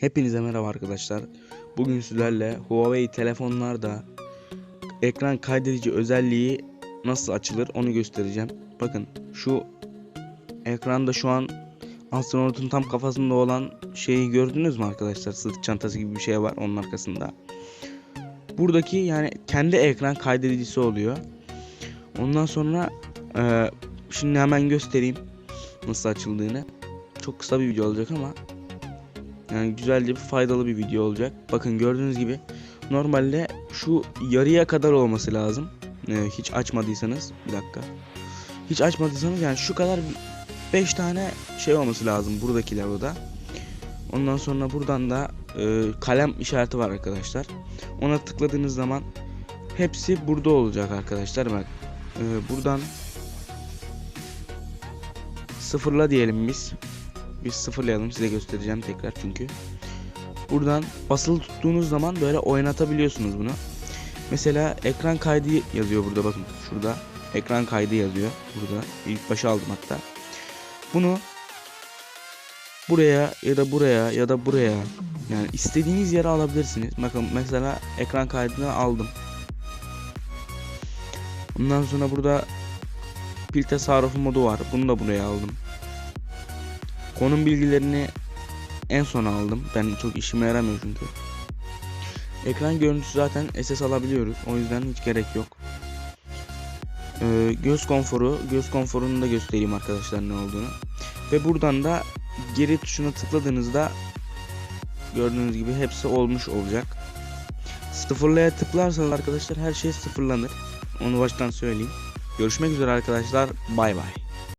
Hepinize merhaba arkadaşlar. Bugün sizlerle Huawei telefonlarda ekran kaydedici özelliği nasıl açılır onu göstereceğim. Bakın şu ekranda şu an astronotun tam kafasında olan şeyi gördünüz mü arkadaşlar? Sırt çantası gibi bir şey var onun arkasında. Buradaki yani kendi ekran kaydedicisi oluyor. Ondan sonra e, şimdi hemen göstereyim nasıl açıldığını. Çok kısa bir video olacak ama yani güzelce bir faydalı bir video olacak. Bakın gördüğünüz gibi normalde şu yarıya kadar olması lazım. Ee, hiç açmadıysanız bir dakika. Hiç açmadıysanız yani şu kadar 5 tane şey olması lazım buradaki lavoda. Ondan sonra buradan da e, kalem işareti var arkadaşlar. Ona tıkladığınız zaman hepsi burada olacak arkadaşlar. Bak e, buradan sıfırla diyelim biz. Biz sıfırlayalım size göstereceğim tekrar çünkü. Buradan basılı tuttuğunuz zaman böyle oynatabiliyorsunuz bunu. Mesela ekran kaydı yazıyor burada bakın şurada. Ekran kaydı yazıyor burada. İlk başa aldım hatta. Bunu buraya ya da buraya ya da buraya yani istediğiniz yere alabilirsiniz. Bakın mesela ekran kaydını aldım. Ondan sonra burada pil tasarrufu modu var. Bunu da buraya aldım. Konum bilgilerini en son aldım. Ben çok işime yaramıyor çünkü. Ekran görüntüsü zaten SS alabiliyoruz. O yüzden hiç gerek yok. Ee, göz konforu, göz konforunu da göstereyim arkadaşlar ne olduğunu. Ve buradan da geri tuşuna tıkladığınızda gördüğünüz gibi hepsi olmuş olacak. Sıfırlaya tıklarsanız arkadaşlar her şey sıfırlanır. Onu baştan söyleyeyim. Görüşmek üzere arkadaşlar. Bay bay.